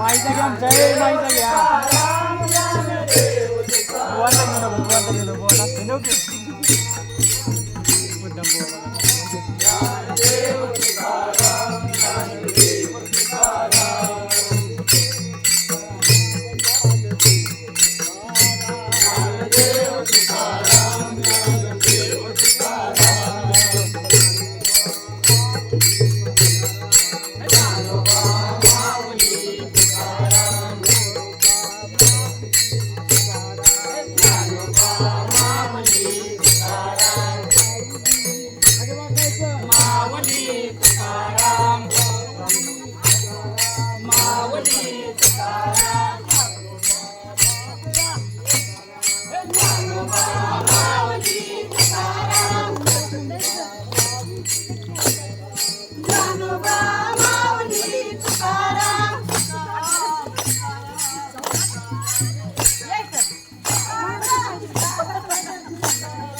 माई जगह जय माई जगह bola, penuh. Udah bola. Mavli Tukaram. Mavli Tukaram. Mavli Tukaram.